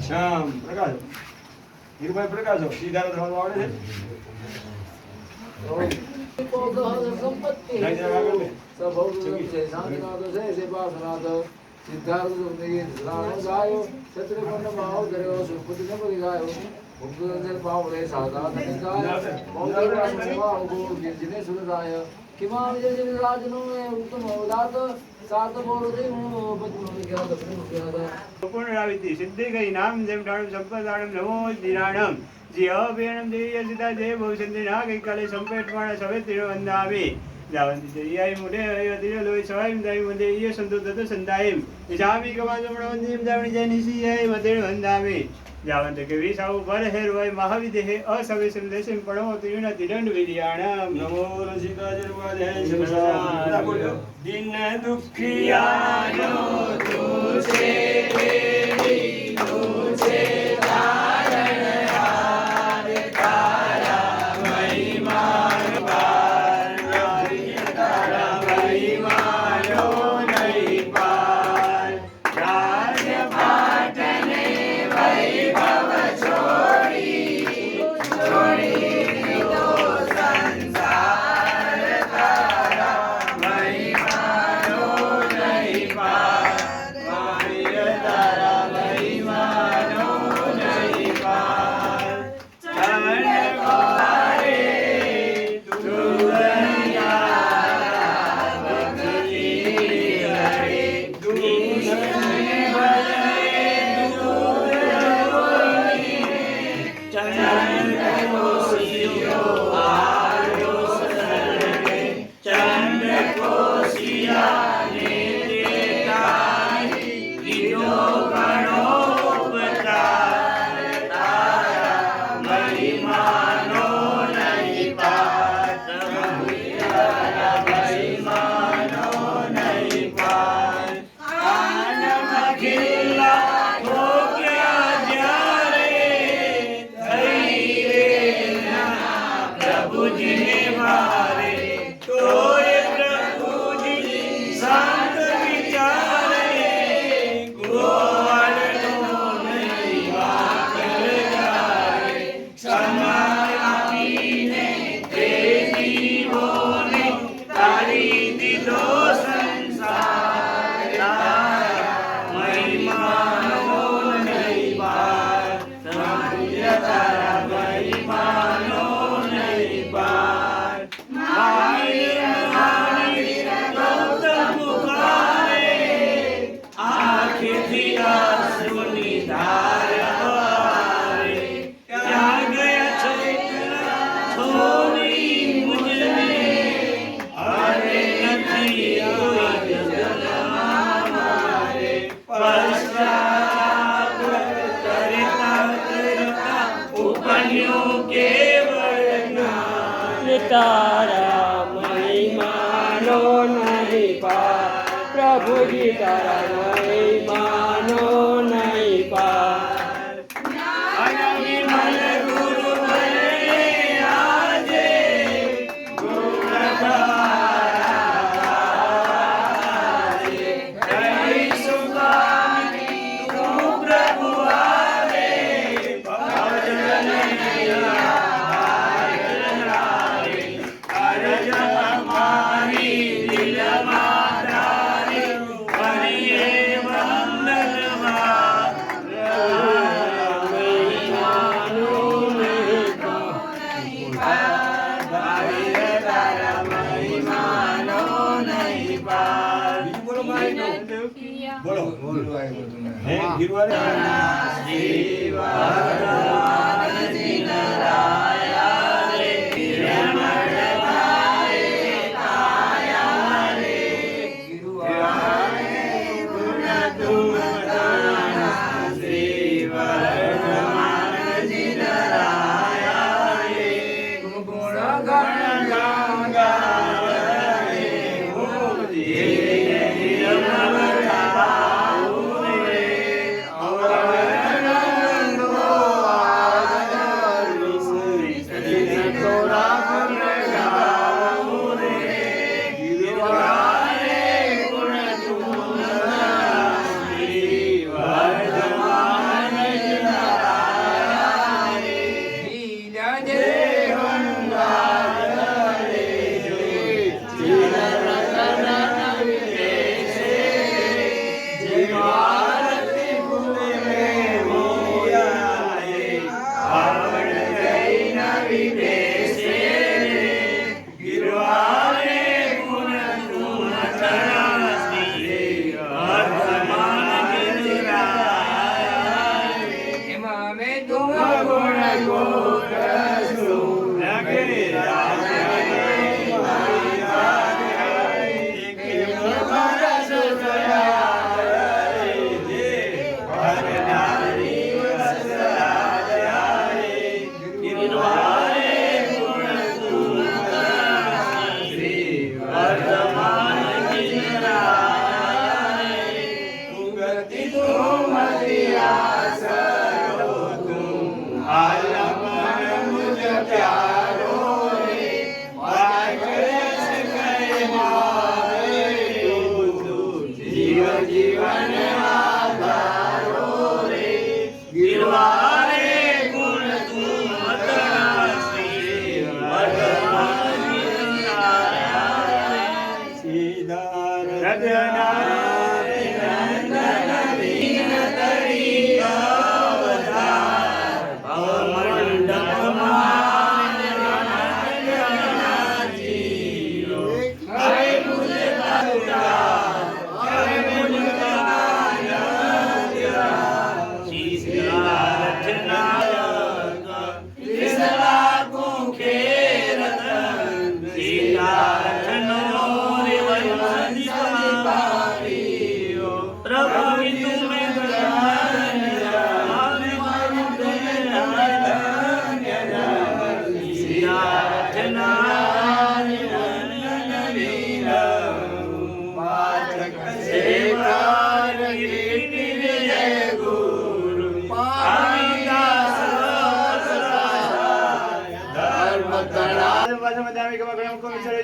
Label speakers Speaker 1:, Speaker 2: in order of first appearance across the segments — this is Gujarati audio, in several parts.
Speaker 1: શ્યામ પ્રકાશ સીધા થવાનું આવડે છે નાઈ જરા આગળ લે.
Speaker 2: પુનરાવૃત્તિ સિદ્ધિ ગઈ उद्गुरुर्भावने साधारणनिकाय मौलिकाय किमाजनो उत्तमोदात சாத்தபோருதை சித்திகை நாம் ஜெம்டானம் சம்பதானம் நமோ தினானம் ஜியோபீனம் வந்தாமி જાવણી જય નિસી યાય મતે વંદાવે જાવંત કે વિસાવ પર હેર હોય મહાવિદે હે અસવે સંદેશમ પડો તિરણ
Speaker 1: mercy, O
Speaker 3: તારા મહિમાનો નહીં પાર પ્રભુજી તારા
Speaker 1: બોલો. હે હીરુભાઈ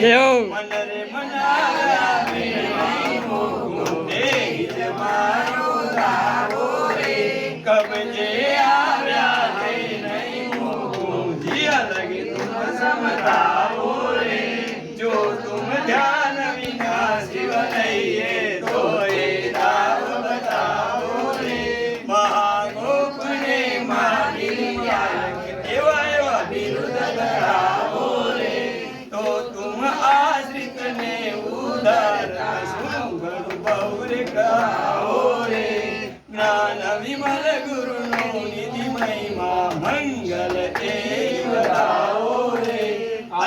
Speaker 3: Yo.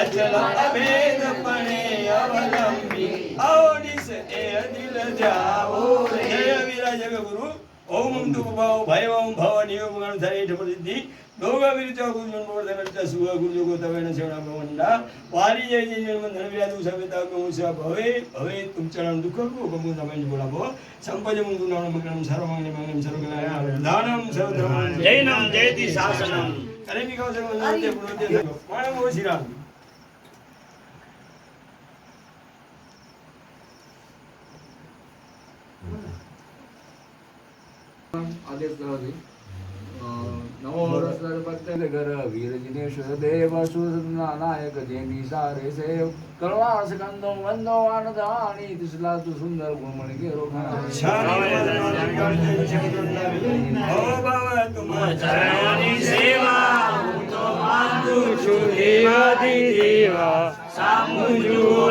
Speaker 3: અચલ અભેદ પણે અવલંબી. ઓડિસ એ દિલ જાઓ રે. જય વીરા ગુરુ. ઓમ તુક ભાવ ભય ઓમ ભવ નિયોગ ગણ ધરે ઠપરિદ્ધિ દોગ વિરચ ગુરુજન બોર ધરચ સુગ ગુરુજો તવે ન સેવડા ભવંડા વારી જય જય જન મંદન વ્યાદુ સવિતા કો ઉસા ભવે. ભવે તુમ ચરણ દુઃખ કો ગમુ તમેન બોલાવો. સંપજ મુંગુ નામ મંગલમ સર્વ મંગલ મંગલમ સર્વ કલ્યાણ દાનમ સર્વ ધર્મ જય
Speaker 2: જૈનમ જયતિ શાસનમ
Speaker 3: મી કહો સર્વ નંદે પુણ્ય માણમ શ્રી શ્રીરામ
Speaker 4: આદેશ કરાવતી નમો સરસ્વતી ઘર વીર જિનેશ દેવ સુરના નાયક જેની સારે સે કળવા સ્કંદો વંદો તુ સુંદર ગુણમણ કેરો
Speaker 3: ઓ બાબા તુમ
Speaker 2: ચરણોની સેવા હું તો માંગુ છું
Speaker 3: દેવાદી દેવા
Speaker 2: સામુજોની સેવનાઈ